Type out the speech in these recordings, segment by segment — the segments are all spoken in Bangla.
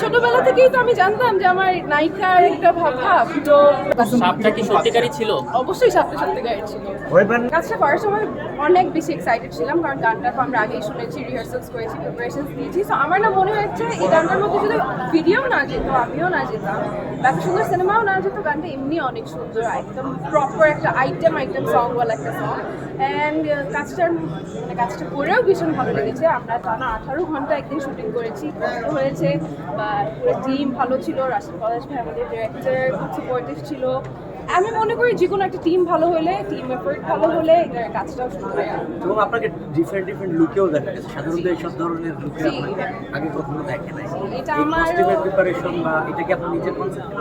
ছোটবেলা থেকেই তো আমি জানতাম যে আমার নায়িকার একটা ভাব ভাব তো সাপটা কি সত্যিকারই ছিল? অবশ্যই সাপটা সাথে গাড়ি ছিল কাজটা করার সময় অনেক বেশি এক্সাইটেড ছিলাম কারণ গানটা তো আমরা আগেই শুনেছি রিহার্সালস করেছি প্রিপারেশন দিয়েছি। তো আমার না মনে হচ্ছে এই গানটার মধ্যে যদি ভিডিও না যেত আমিও না যেতাম। বা সুন্দর সিনেমাও না যেত গানটা এমনি অনেক সুন্দর একদম প্রপার একটা আইটেম আইটেম সং বলা একটা সং অ্যান্ড কাজটার মানে কাজটা করেও ভীষণ ভালো লেগেছে। আমরা টানা আঠারো ঘণ্টা একদিন শুটিং করেছি কষ্ট হয়েছে বা পুরো টিম ভালো ছিল রাশিদ কলেজ ভাই আমাদের ডিরেক্টর খুব সাপোর্টিভ ছিল। আমি মনে করি যে কোনো একটা টিম ভালো হলে টিম এফোর্ট ভালো হলে এটার কাজটাও সুন্দর হয় এবং আপনাকে ডিফারেন্ট ডিফারেন্ট লুকেও দেখা গেছে। সাধারণত এইসব ধরনের লুকে আগে কখনো দেখে নাই। এটা আমার- প্রিপারেশন বা এটা কি আপনি নিজের কনসেপ্ট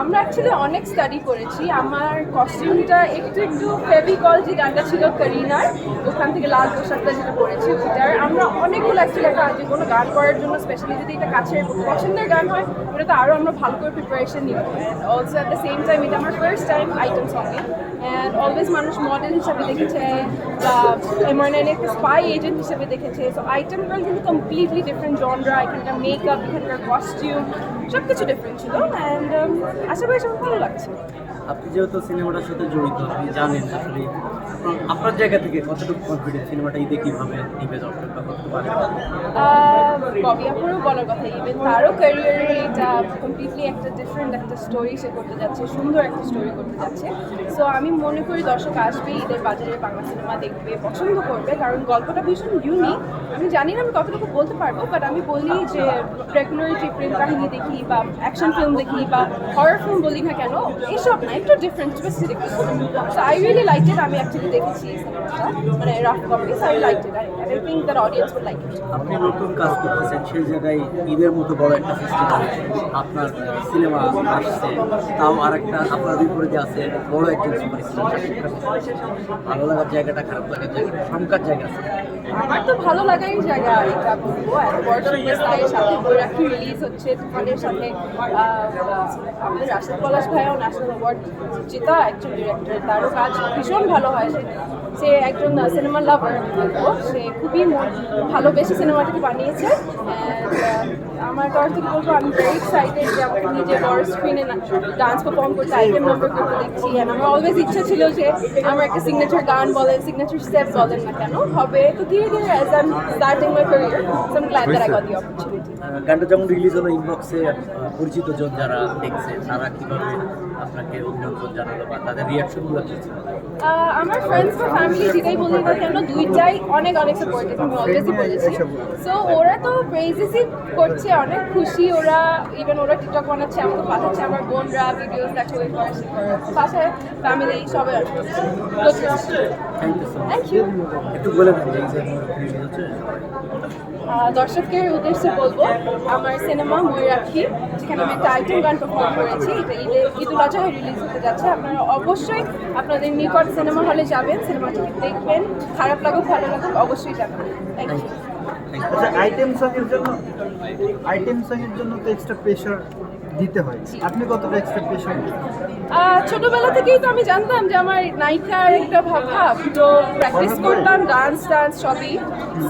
আমরা অ্যাকচুয়ালি অনেক স্টাডি করেছি। আমার কস্টিউমটা একটু একটু ফেভিকল যে গানটা ছিল করিনার ওখান থেকে লাল পোশাকটা যেটা পরেছি ওইটার। আমরা অনেকগুলো অ্যাকচুয়ালি একটা যে কোনো গান করার জন্য স্পেশালি যদি এটা কাছের পছন্দের গান হয় ওটা তো আরও আমরা ভালো করে প্রিপারেশন নিব। And also at the same time এটা আমার ফার্স্ট টাইম আইটেম সঙ্গে অ্যান্ড অলওয়েজ মানুষ মডেল হিসাবে দেখেছে, বা এমআরএন একটা স্পাই এজেন্ট হিসেবে দেখেছে। সো আইটেমটা কিন্তু কমপ্লিটলি ডিফারেন্ট জনরা এখানকার মেকআপ এখানকার কস্টিউম সব কিছু ডিফারেন্ট ছিল অ্যান্ড আশা করি সব ভালো লাগছে। আপনি যেহেতু সিনেমাটার সাথে জড়িত, আপনি জানেন আসলে আপনার- জায়গা থেকে কতটুকু কনফিডেন্স সিনেমাটা ঈদে কীভাবে নিবে দর্শক বা করতে পারে ববি আপুরও বলার কথা ইভেন তারও ক্যারিয়ারে এটা কমপ্লিটলি একটা ডিফারেন্ট একটা স্টোরি সে করতে যাচ্ছে, সুন্দর একটা স্টোরি করতে যাচ্ছে। সো আমি মনে করি দর্শক আসবে, ঈদের বাজারে বাংলা সিনেমা দেখবে, পছন্দ করবে, কারণ গল্পটা ভীষণ ইউনিক আমি জানি না আমি কতটুকু বলতে পারব বাট আমি বলি যে রেগুলার প্রেম কাহিনী দেখি বা অ্যাকশন ফিল্ম দেখি বা হরার ফিল্ম বলি না কেন, এসব একটু different so I really like it আমি অ্যাকচুয়ালি দেখেছি মানে rough copy so I like it I think that audience will like it আপনি নতুন কাজ করতেছেন সেই জায়গায় ঈদের মতো বড় একটা ফেস্টিভ্যাল আপনার সিনেমা আসছে তাও আর একটা আপনার বিপরীতে আছে বড় একটা ভালো লাগার জায়গাটা খারাপ লাগার জায়গাটা সংকার জায়গা আছে। আমার তো ভালো লাগাই জায়গা এটা বলব। এত বড় সুপারস্টারের সাথে বৈরাখি রিলিজ হচ্ছে তুফানের সাথে আমাদের রাশেদ পলাশ ভাইও ন্যাশনাল অ্যাওয়ার্ড জেতা একজন ডিরেক্টর তারও কাজ ভীষণ ভালো হয়। সে সে একজন সিনেমা লাভার সে খুবই ভালোবেসে সিনেমাটাকে বানিয়েছে। আমার তরফ থেকে বলব আমি ভেরি এক্সাইটেড যে আমাকে নিজে বড় স্ক্রিনে ডান্স পারফর্ম করতে আইটেম নাম্বার করতে দেখছি। অ্যান্ড আমার অলওয়েজ ইচ্ছা ছিল যে আমার একটা সিগনেচার গান বলেন সিগনেচার স্টেপ বলেন না কেন হবে তো ধীরে ধীরে as I starting my career so I glad that I got the opportunity গানটা যেমন রিলিজ হলো ইনবক্সে পরিচিত জন যারা দেখছে তারা কীভাবে আপনাকে অভিনন্দন জানালো বা তাদের রিয়াকশনগুলো কি ছিল? আমার ফ্রেন্ডস বা ফ্যামিলি যেটাই বলি না কেন দুইটাই অনেক অনেক সাপোর্টিভ আমি অলওয়েজই বলেছি। সো ওরা তো প্রেজেসই করছে অনেক খুশি ওরা ইভেন ওরা টিকটক বানাচ্ছে আমাকে পাঠাচ্ছে আমার বোনরা ভিডিওস দেখে করে ফ্যামিলি সবাই থ্যাংক ইউ দর্শকের উদ্দেশ্যে বলব আমার সিনেমা ময়ূরাক্ষী যেখানে আমি আইটেম গান পারফর্ম করেছি এটা ঈদে ঈদ উল আজহায় রিলিজ হতে যাচ্ছে। আপনারা অবশ্যই আপনাদের নিকট সিনেমা হলে যাবেন সিনেমাটি দেখবেন খারাপ লাগুক ভালো লাগুক অবশ্যই যাবেন। থ্যাংক ইউ আচ্ছা আইটেম সঙ্গের জন্য আইটেম সঙ্গের জন্য তো এক্সট্রা প্রেশার দিতে হয়। আপনি কতটা আহ, ছোটবেলা থেকেই তো আমি জানতাম যে আমার নায়িকার একটা ভাব ভাব তো প্র্যাকটিস করতাম ডান্স ডান্স সবই।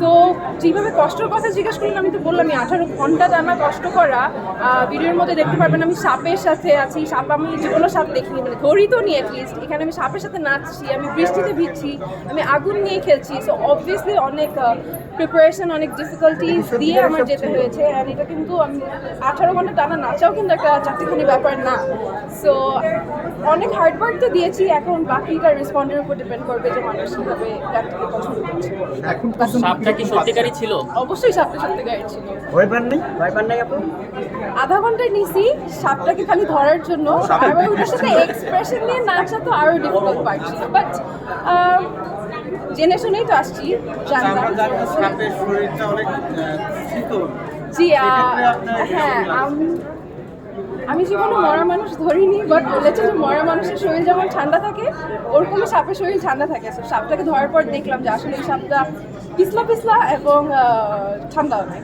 সো যেভাবে কষ্টের কথা জিজ্ঞেস করলেন আমি তো বললাম আঠারো ঘণ্টা টানা কষ্ট করা ভিডিওর মধ্যে দেখতে পারবেন আমি সাপের সাথে আছি সাপ আমি জীবনও সাপ দেখিনি মানে ধরি তো নি অ্যাটলিস্ট এখানে আমি সাপের সাথে নাচছি আমি বৃষ্টিতে ভিজছি আমি আগুন নিয়ে খেলছি। সো অবভিয়াসলি অনেক প্রিপারেশন অনেক ডিফিকাল্টিস দিয়ে আমার যেতে হয়েছে। অ্যান্ড এটা কিন্তু আমি আঠারো ঘণ্টা টানা নাচাও কিন্তু একটা চারটিখানি ব্যাপার না। সো অনেক হার্ডওয়ার্ক তো দিয়েছি এখন বাকিটা রেসপন্ডের উপর ডিপেন্ড করবে যে মানুষ কীভাবে গানটাকে পছন্দ করছে। সাপটা কি সত্যিকারই ছিল? অবশ্যই সাপটা সত্যি গাড়ি ছিল। ভয় পান নেই? ভয় পান নাই আপু? আধা ঘন্টায় নিছি সাপটাকে খালি ধরার জন্য। আর ওটার সাথে এক্সপ্রেশন নিয়ে নাচা তো আরও ডিফিকাল্ট পার্ট ছিল। বাট জেনে শুনেই তো আসছি শরীরটা অনেক জি আহ, হ্যাঁ আম- জীবনে মরা মানুষ ধরিনি বাট বলেছে যে মরা মানুষের শরীর যেমন ঠান্ডা থাকে ওরকমই সাপের শরীর ঠান্ডা থাকে। সাপটাকে ধরার পর দেখলাম যে আসলে এই সাপটা পিছলা পিছলা এবং ঠান্ডা অনেক